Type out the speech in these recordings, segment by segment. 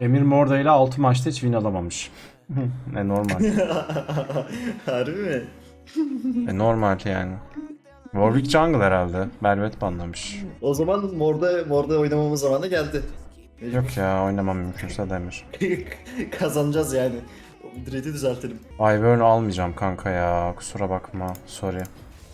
Emir Morda ile 6 maçta hiç win alamamış. e normal. Harbi mi? E normal yani. Warwick Jungle herhalde. Belvet banlamış. O zaman Mor'da, Mor'da oynamamız zamanı geldi. Yok ya oynamam mümkünse Demir. Kazanacağız yani. Dread'i düzeltelim. Ivern almayacağım kanka ya. Kusura bakma. Sorry.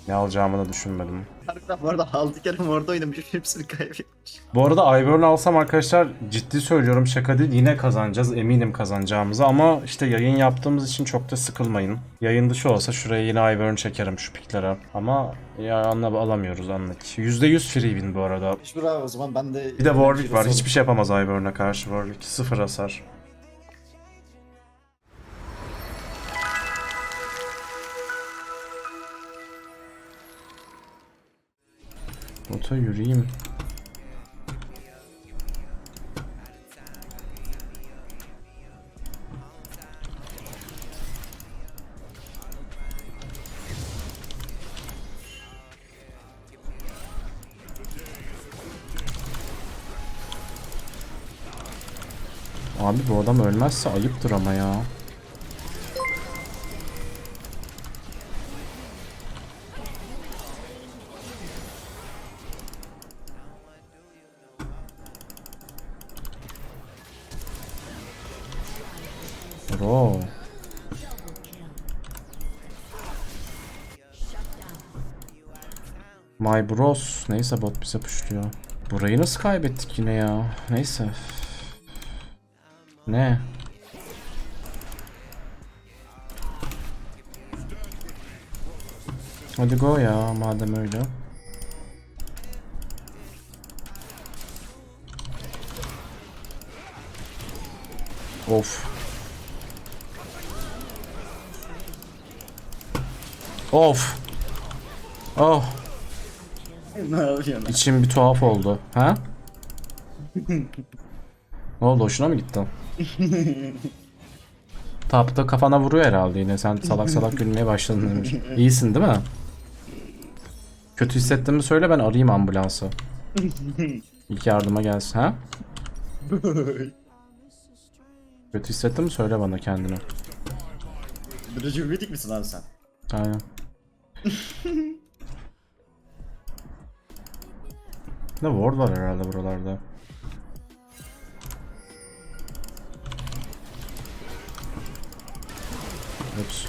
Ne alacağımı da düşünmedim. Harbiden bu arada 6 kere Mor'da oynamışım hepsini kaybetmiş. Bu arada Ivern alsam arkadaşlar ciddi söylüyorum şaka değil yine kazanacağız eminim kazanacağımızı ama işte yayın yaptığımız için çok da sıkılmayın. Yayın dışı olsa şuraya yine Ivern çekerim şu piklere ama ya anla alamıyoruz anlık. %100 free win bu arada. Hiç bravo o zaman ben de... Bir de Warwick var hiçbir şey yapamaz Ivern'a karşı Warwick sıfır hasar. Bota yürüyeyim. Abi bu adam ölmezse ayıptır ama ya. My bros. Neyse bot bize puşluyor. Burayı nasıl kaybettik yine ya? Neyse. Ne? Hadi go ya madem öyle. Of. Of. Oh. Ne yapıyorsun? İçim bir tuhaf oldu. Ha? ne oldu hoşuna mı gitti? Tapta kafana vuruyor herhalde yine. Sen salak salak gülmeye başladın Emir. İyisin değil mi? Kötü hissettiğimi söyle ben arayayım ambulansı. İlk yardıma gelsin ha? Kötü hissettin mi söyle bana kendini. Rejuvenating misin abi sen? Aynen. Ne ward var herhalde buralarda. Ups.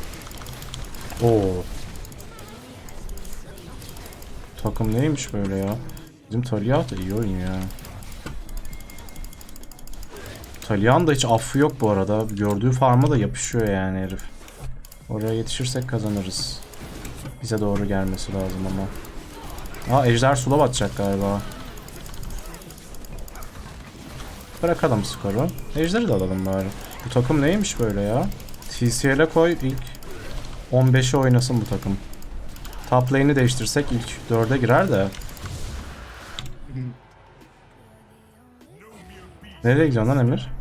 Oo. Takım neymiş böyle ya? Bizim Talia da iyi oynuyor ya. Talia'nın da hiç affı yok bu arada. Gördüğü farma da yapışıyor yani herif. Oraya yetişirsek kazanırız. Bize doğru gelmesi lazım ama. Aa Ejder sula batacak galiba. Bırakalım skoru. Ejder'i de alalım bari. Bu takım neymiş böyle ya? TCL'e koy ilk 15'e oynasın bu takım. Top lane'i değiştirsek ilk 4'e girer de. Nereye gidiyorsun lan Emir?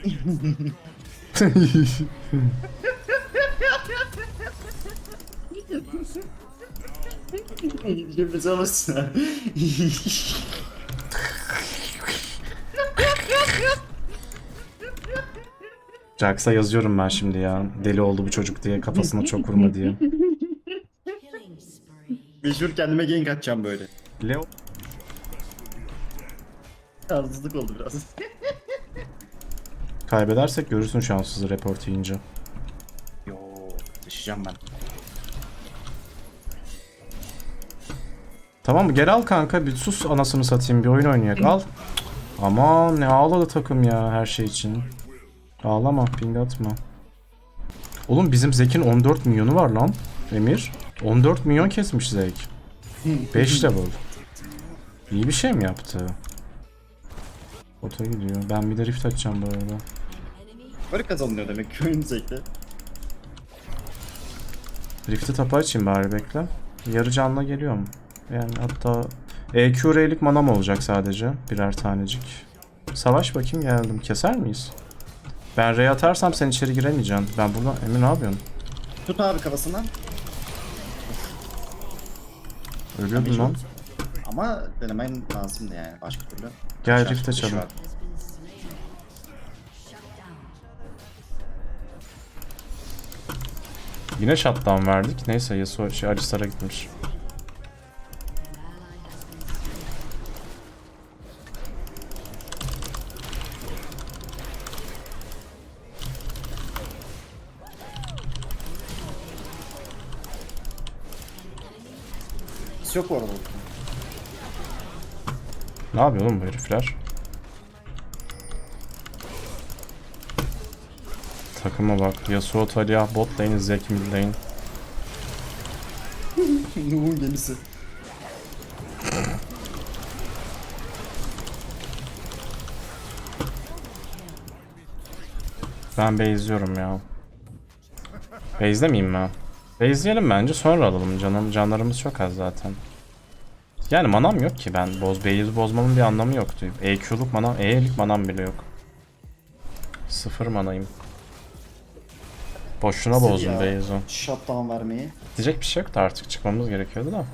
Cümlesi olmasın. Jax'a yazıyorum ben şimdi ya. Deli oldu bu çocuk diye kafasına çok vurma diye. Mecbur kendime gank atacağım böyle. Leo Tarzsızlık oldu biraz. kaybedersek görürsün şanssızı report yiyince. Yo, düşeceğim ben. Tamam mı? Gel al kanka bir sus anasını satayım bir oyun oynayak al. Aman ne ağladı takım ya her şey için. Ağlama ping atma. Oğlum bizim Zek'in 14 milyonu var lan. Emir. 14 milyon kesmiş Zek. 5 level. İyi bir şey mi yaptı? Ota gidiyor. Ben bir de rift açacağım bu arada. Böyle kazanılıyor demek ki oyun zevkli. Rift'i tapa açayım bari bekle. Yarı canla geliyorum. Yani hatta EQ R'lik manam olacak sadece. Birer tanecik. Savaş bakayım geldim. Keser miyiz? Ben R'ye atarsam sen içeri giremeyeceksin. Ben buradan Emir ne yapıyorsun? Tut abi kafasından. Ölüyordun lan. Ama denemen lazımdı yani başka türlü. Gel Uçar, rift şey açalım. Düşüyor. Yine shutdown verdik. Neyse Yasuo şey Alistar'a gitmiş. Hiç yok bu arada. Ne yapıyor oğlum bu herifler? Takıma bak. Yasuo Talia bot lane, Zek mid lane. Nuh'un gemisi. Ben base'liyorum ya. Base'lemeyeyim mi? Base'leyelim bence sonra alalım canım. Canlarımız çok az zaten. Yani manam yok ki ben. Boz, base'i bozmamın bir anlamı yoktu. EQ'luk manam, E'lik manam bile yok. Sıfır manayım. Boşuna Sil bozdum base'i. Shutdown vermeyi. Diyecek bir şey yoktu artık çıkmamız gerekiyordu da.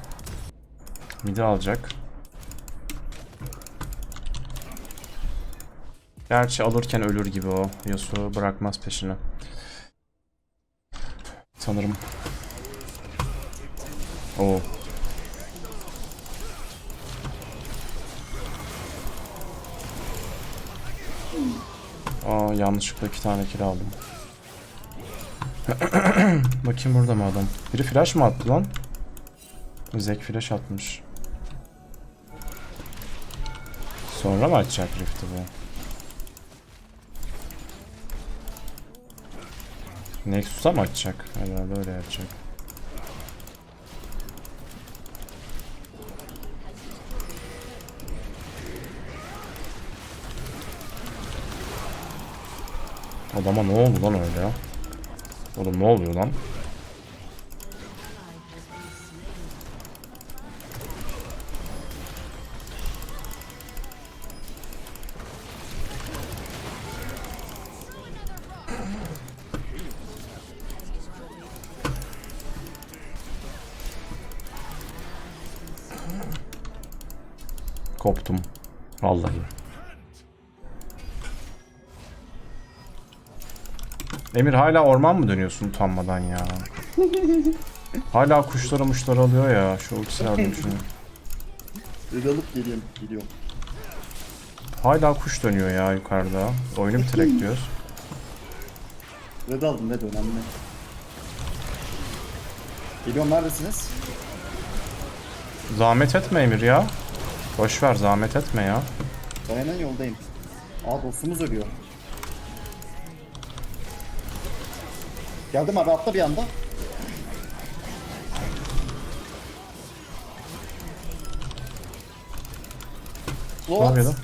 Midi alacak. Gerçi alırken ölür gibi o. Yasuo bırakmaz peşini. Sanırım. Oo. Aa yanlışlıkla iki tane kill aldım. Bakayım burada mı adam? Biri flash mı attı lan? Zek flash atmış. Sonra mı açacak Rift'i bu? Nexus'a mı açacak? Herhalde öyle yapacak. Adama ne oldu lan öyle ya? Oğlum ne oluyor lan? Emir hala orman mı dönüyorsun utanmadan ya? hala kuşları muşları alıyor ya. Şu ultisi alayım şunu. Red alıp geliyorum. Geliyorum. Hala kuş dönüyor ya yukarıda. Oyunu bitirek diyoruz. Red aldım Red önemli. Geliyorum neredesiniz? Zahmet etme Emir ya. Boş ver zahmet etme ya. Dayanan yoldayım. Aa dostumuz ölüyor. Geldim abi atla bir anda. At. lan?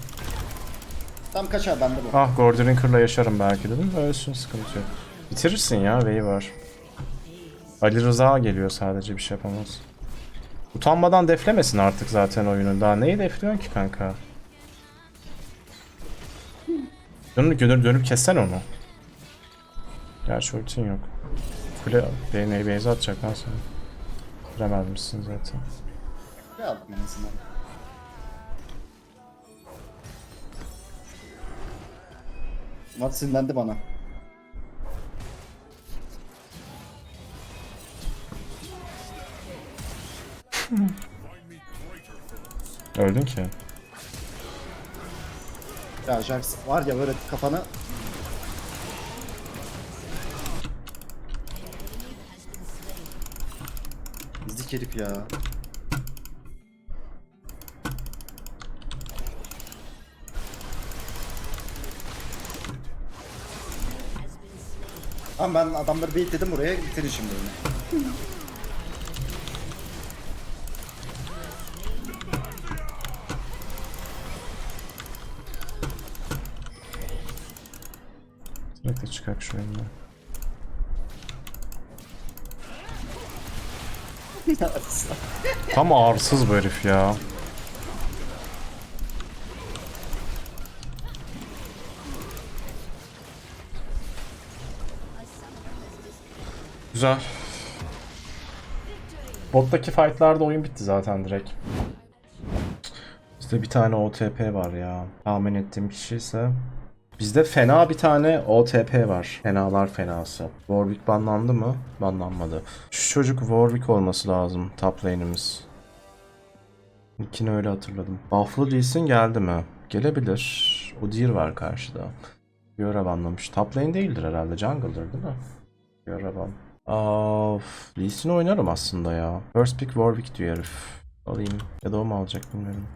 Tam kaçar bende bu. Ah Gordon Rinker'la yaşarım belki dedim. Ölsün sıkıntı yok. Bitirirsin ya V'yi var. Ali Rıza geliyor sadece bir şey yapamaz. Utanmadan deflemesin artık zaten oyunu. Daha neyi defliyorsun ki kanka? Dönüp, dönüp, dönüp kessen onu. Gerçi ultin yok. Kule BN'yi base atacak lan sen. Bilemezmişsin zaten. Ne aldım en azından. Mat sinirlendi bana. Öldün ki. Ya Jax var ya böyle kafana Bizlik herif ya. Ama ben adamları baitledim buraya bitirin şimdi oyunu. Direkt çıkak şu oyundan. Tam arsız bu herif ya. Güzel. Bottaki fightlarda oyun bitti zaten direkt. Bizde bir tane OTP var ya. Tahmin ettiğim kişi ise Bizde fena bir tane OTP var. Fenalar fenası. Warwick banlandı mı? Banlanmadı. Şu çocuk Warwick olması lazım. Top lane'imiz. İlkini öyle hatırladım. Buffalo değilsin geldi mi? Gelebilir. Udyr var karşıda. Fiora banlamış. Top lane değildir herhalde. Jungle'dır değil mi? Fiora ban. Of. Lee Sin oynarım aslında ya. First pick Warwick diyor herif. Alayım. Ya da o mu alacak bilmiyorum.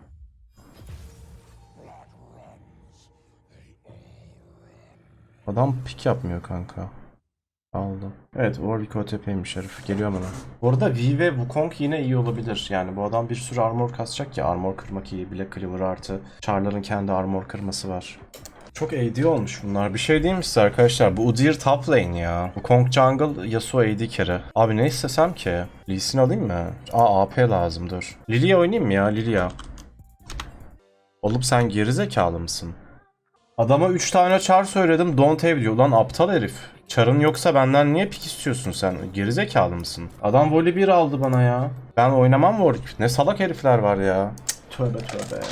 Adam pick yapmıyor kanka. Aldı. Evet Warwick OTP'ymiş herif. Geliyor bana. Bu arada V ve Wukong yine iyi olabilir. Yani bu adam bir sürü armor kasacak ya. Armor kırmak iyi. Black Cleaver artı. Char'ların kendi armor kırması var. Çok AD olmuş bunlar. Bir şey değil mi size arkadaşlar? Bu Udyr top lane ya. Wukong jungle, Yasuo AD kere. Abi ne istesem ki? Lee Sin alayım mı? Aa AP lazım dur. Lilia oynayayım mı ya? Lilia. Olup sen geri zekalı mısın? Adama 3 tane çar söyledim. Don't have diyor. Lan aptal herif. Çarın yoksa benden niye pik istiyorsun sen? Gerizekalı mısın? Adam voli 1 aldı bana ya. Ben oynamam Warwick. Ne salak herifler var ya. Cık, Tövbe tövbe.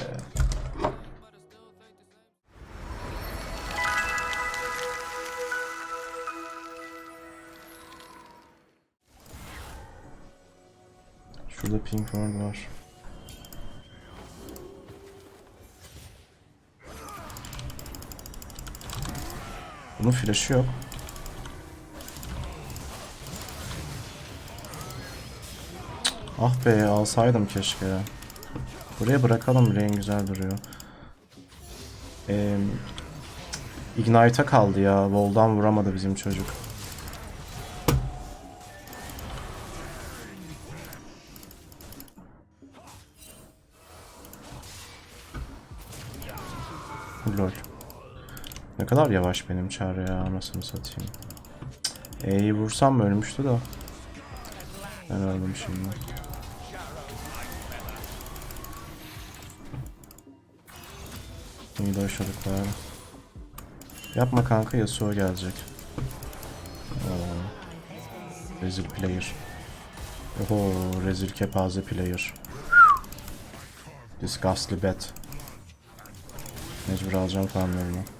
Şurada ward var. Bunun flash'ı yok. Ah be alsaydım keşke. Buraya bırakalım Rain güzel duruyor. Ee, Ignite'a kaldı ya. Wall'dan vuramadı bizim çocuk. Kadar yavaş benim çare ya anasını satayım. E'yi vursam mı ölmüştü da. Ben öldüm şimdi. İyi de yaşadık bari. Yapma kanka Yasuo gelecek. Oo. Rezil player. Oho rezil kepaze player. Disgustly bad. Mecbur alacağım farmlarını.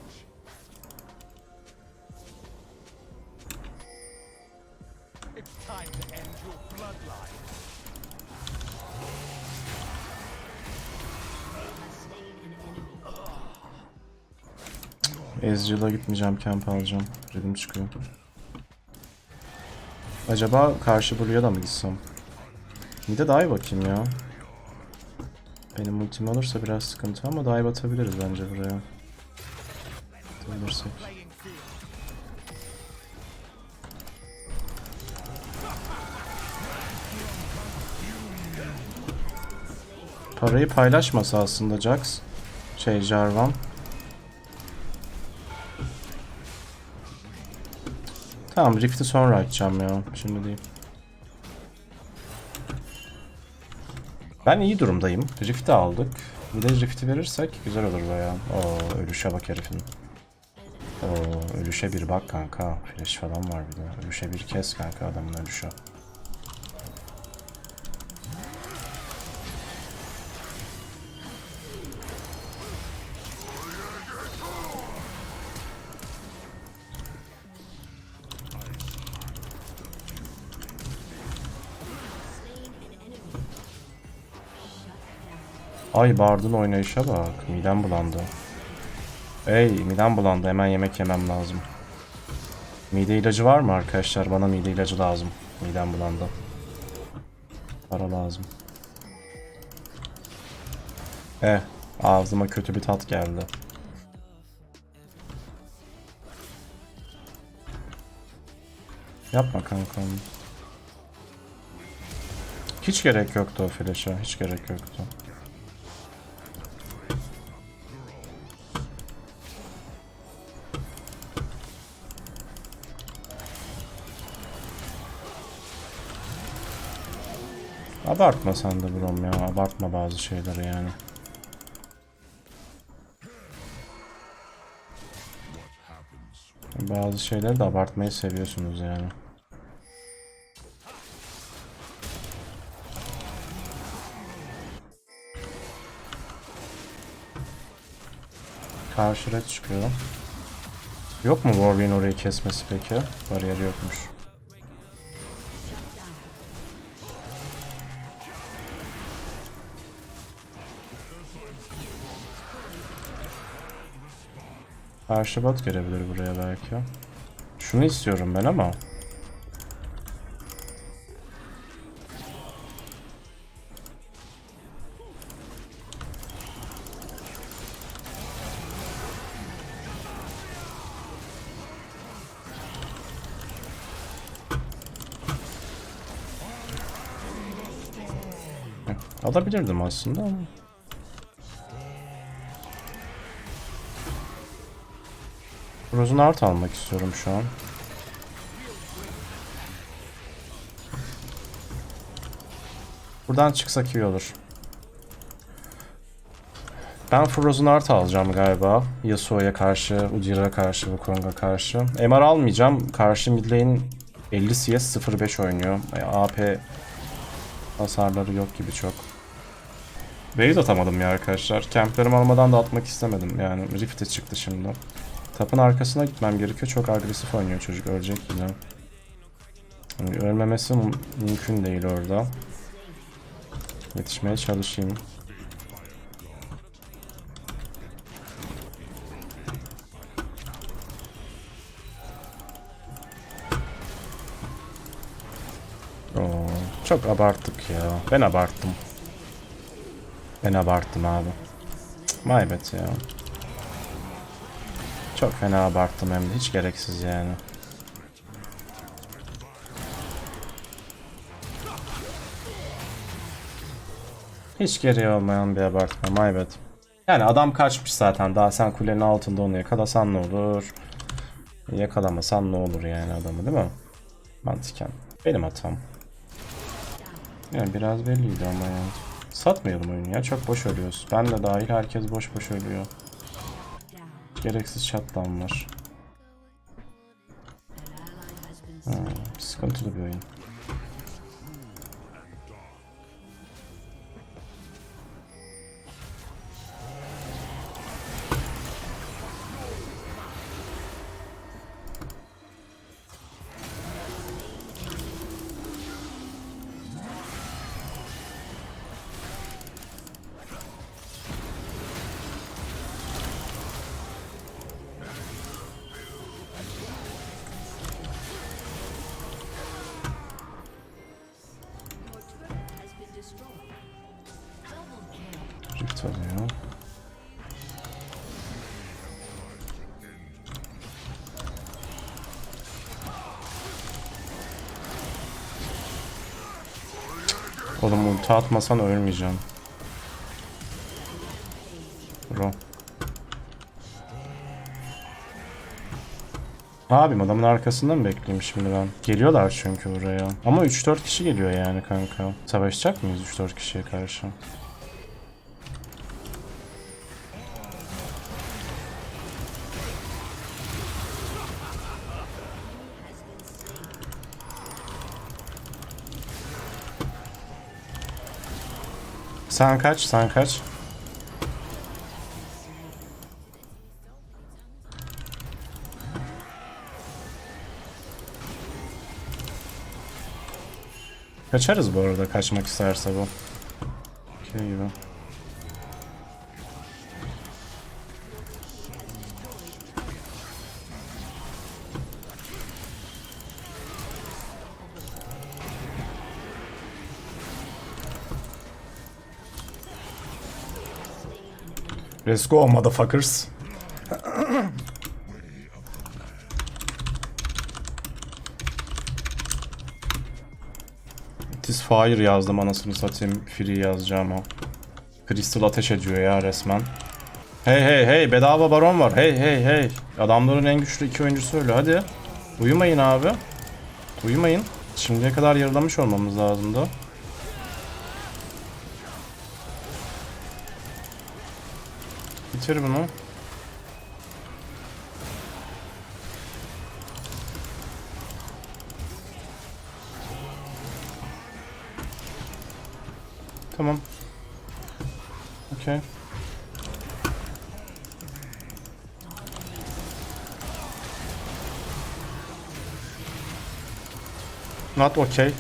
Ezreal'a gitmeyeceğim, camp alacağım. Redim çıkıyor. Acaba karşı Blue'ya da mı gitsem? Bir de dive bakayım ya. Benim ultim olursa biraz sıkıntı ama dive atabiliriz bence buraya. Atabilirsek. Parayı paylaşmasa aslında Jax. Şey Jarvan. Tamam Rift'i sonra açacağım ya. Şimdi değil. Ben iyi durumdayım. Rift'i aldık. Bir de Rift'i verirsek güzel olur bayağı. Oo ölüşe bak herifin. Oo ölüşe bir bak kanka. Flash falan var bir de. Ölüşe bir kes kanka adamın ölüşü. Ay Bard'ın oynayışa bak. Midem bulandı. Ey midem bulandı. Hemen yemek yemem lazım. Mide ilacı var mı arkadaşlar? Bana mide ilacı lazım. Midem bulandı. Para lazım. Eh. Ağzıma kötü bir tat geldi. Yapma kankam. Hiç gerek yoktu o flash'a. Hiç gerek yoktu. Abartma sen de Brom ya. Abartma bazı şeyleri yani. Bazı şeyleri de abartmayı seviyorsunuz yani. Karşı red çıkıyor. Yok mu Warwick'in orayı kesmesi peki? Bariyeri yokmuş. Karşı bot gelebilir buraya belki. Şunu istiyorum ben ama. Alabilirdim aslında ama. Frozen Art almak istiyorum şu an. Buradan çıksak iyi olur. Ben Frozen Art alacağım galiba. Yasuo'ya karşı, Udyr'a karşı, Wukong'a karşı. MR almayacağım. Karşı mid lane 50 CS 05 oynuyor. E, AP hasarları yok gibi çok. Raid atamadım ya arkadaşlar. Camplerimi almadan da atmak istemedim. Yani Rift'e çıktı şimdi. Tapın arkasına gitmem gerekiyor. Çok agresif oynuyor çocuk. Ölecek yine. Yani ölmemesi mü- mümkün değil orada. Yetişmeye çalışayım. Oo, çok abarttık ya. Ben abarttım. Ben abarttım abi. Bad ya. Çok fena abarttım hem de hiç gereksiz yani. Hiç gereği olmayan bir abartma my bad. Yani adam kaçmış zaten daha sen kulenin altında onu yakalasan ne olur? Yakalamasan ne olur yani adamı değil mi? Mantıken. Benim hatam. Yani biraz belliydi ama yani. Satmayalım oyunu ya çok boş ölüyoruz. Ben de dahil herkes boş boş ölüyor. Gereksiz shutdown. Ha, sıkıntılı bir oyun. Oğlum ulti atmasan ölmeyeceğim. Bro. Yapayım adamın arkasında mı bekleyeyim şimdi ben? Geliyorlar çünkü buraya. Ama 3-4 kişi geliyor yani kanka. Savaşacak mıyız 3-4 kişiye karşı? Sen kaç, sen kaç. Kaçarız bu arada kaçmak isterse bu. Okey gibi. Let's go motherfuckers. It is fire yazdım anasını satayım. Free yazacağım o. Crystal ateş ediyor ya resmen. Hey hey hey bedava baron var. Hey hey hey. Adamların en güçlü iki oyuncusu öyle hadi. Uyumayın abi. Uyumayın. Şimdiye kadar yarılamış olmamız lazımdı. Bitir bunu. Tamam. Okey. Not okay.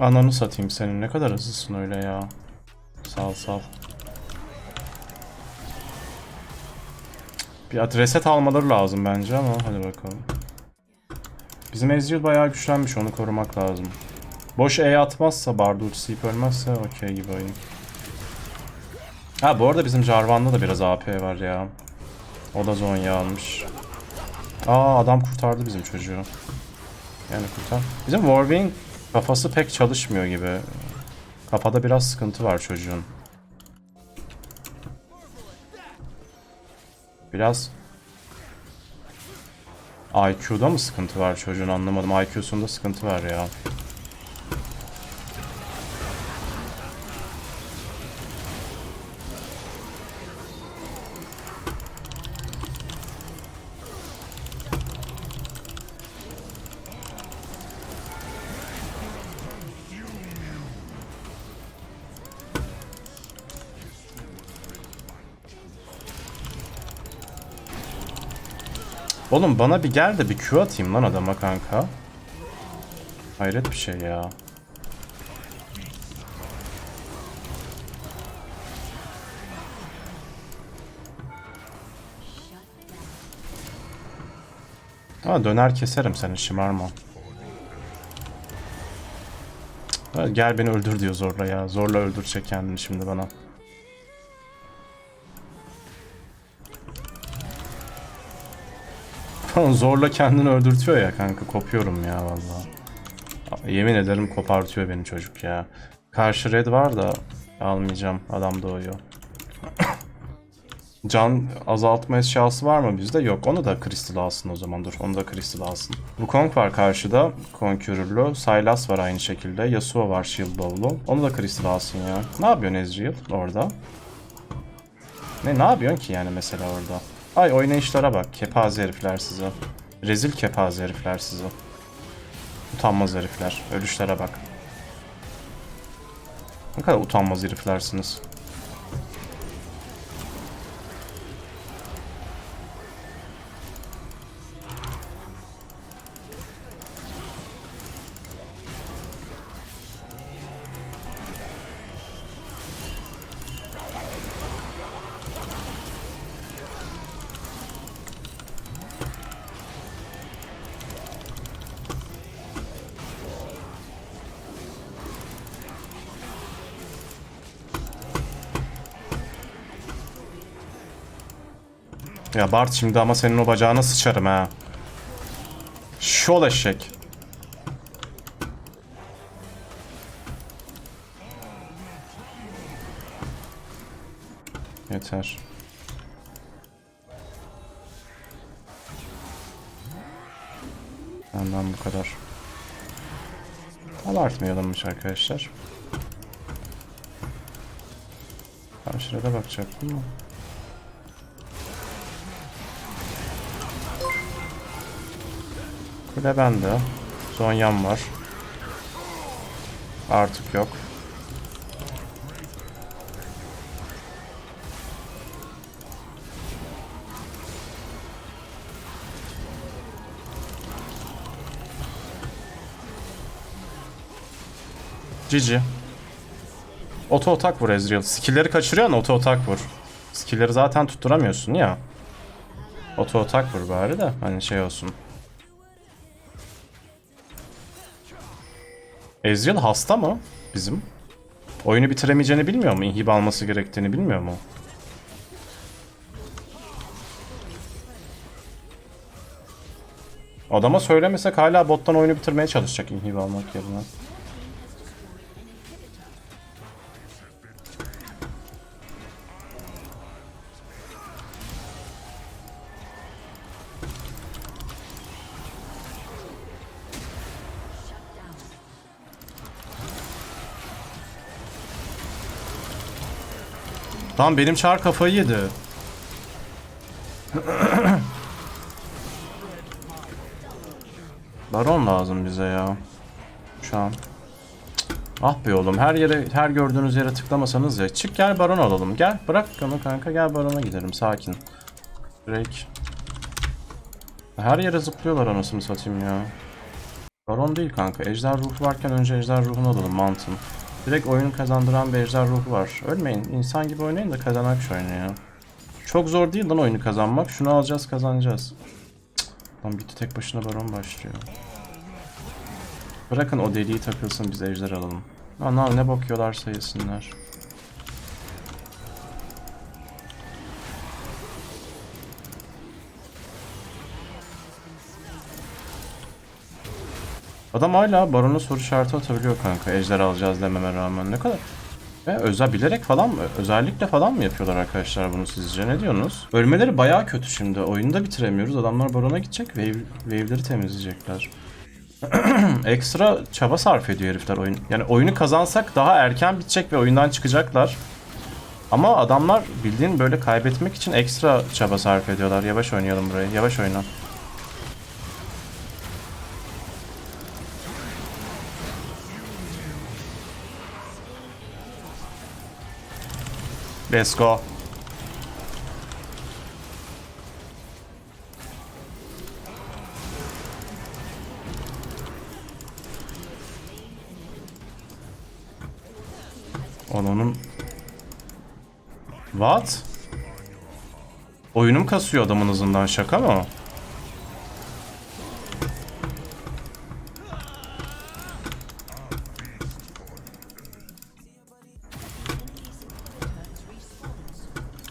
Ananı satayım senin ne kadar hızlısın öyle ya. Sal sal. Bir at- reset almaları lazım bence ama hadi bakalım. Bizim Ezreal bayağı güçlenmiş onu korumak lazım. Boş E atmazsa Bard ultisi yiyip ölmezse okey gibi oyun. Ha bu arada bizim Jarvan'da da biraz AP var ya. O da Zonya almış. Aa adam kurtardı bizim çocuğu. Yani kurtar. Bizim Warwing kafası pek çalışmıyor gibi. Kafada biraz sıkıntı var çocuğun. Biraz IQ'da mı sıkıntı var çocuğun anlamadım. IQ'sunda sıkıntı var ya. Oğlum bana bir gel de bir Q atayım lan adama kanka. Hayret bir şey ya. Ha döner keserim seni şımarma. Cık, Gel beni öldür diyor zorla ya. Zorla öldürecek kendini şimdi bana. Zorla kendini öldürtüyor ya kanka. Kopuyorum ya vallahi. Yemin ederim kopartıyor beni çocuk ya. Karşı red var da almayacağım. Adam doğuyor. Can azaltma eşyası var mı bizde? Yok. Onu da Crystal alsın o zaman. Dur. Onu da Crystal alsın. Wukong var karşıda. Conqueror'lu. Sylas var aynı şekilde. Yasuo var Shield Bowl'lu. Onu da Crystal alsın ya. Ne yapıyorsun Ezreal orada? Ne ne yapıyorsun ki yani mesela orada? Ay oynayışlara bak. Kepaze herifler size. Rezil kepaze herifler size. Utanmaz herifler. Ölüşlere bak. Ne kadar utanmaz heriflersiniz. Ya Bart şimdi ama senin o bacağına sıçarım ha. Şol eşek. Yeter. Benden bu kadar. Abartmayalımmış arkadaşlar. Karşıda bakacaktım mı? Kule bende. Zonyam var. Artık yok. Cici. Oto atak vur Ezreal. Skill'leri kaçırıyorsun oto atak vur. Skill'leri zaten tutturamıyorsun ya. Oto atak vur bari de hani şey olsun. Ezreal hasta mı bizim? Oyunu bitiremeyeceğini bilmiyor mu? İnhib alması gerektiğini bilmiyor mu? Adama söylemesek hala bottan oyunu bitirmeye çalışacak inhib almak yerine. Tamam benim çağır kafayı yedi. Baron lazım bize ya. Şu an. Ah be oğlum her yere her gördüğünüz yere tıklamasanız ya. Çık gel baron alalım. Gel bırak onu kanka gel barona gidelim sakin. Drake. Her yere zıplıyorlar anasını satayım ya. Baron değil kanka. Ejder ruhu varken önce ejder ruhunu alalım mantın. Direkt oyunu kazandıran bir ruhu var. Ölmeyin. İnsan gibi oynayın da kazanak şu oyunu ya. Çok zor değil lan oyunu kazanmak. Şunu alacağız kazanacağız. Cık, Lan bitti tek başına baron başlıyor. Bırakın o deliği takılsın biz ejder alalım. Ana ne bakıyorlar sayısınlar. Adam hala barona soru işareti atabiliyor kanka ejder alacağız dememe rağmen ne kadar ve özel bilerek falan mı özellikle falan mı yapıyorlar arkadaşlar bunu sizce ne diyorsunuz? Ölmeleri bayağı kötü şimdi oyunu da bitiremiyoruz adamlar barona gidecek wave, wave'leri temizleyecekler. Ekstra çaba sarf ediyor herifler oyun. Yani oyunu kazansak daha erken bitecek ve oyundan çıkacaklar. Ama adamlar bildiğin böyle kaybetmek için ekstra çaba sarf ediyorlar. Yavaş oynayalım burayı. Yavaş oyna. Let's go. Onun What? Oyunum kasıyor adamın hızından şaka mı?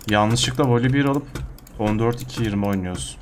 Yanlışlıkla voley 1 alıp 14-2-20 oynuyoruz.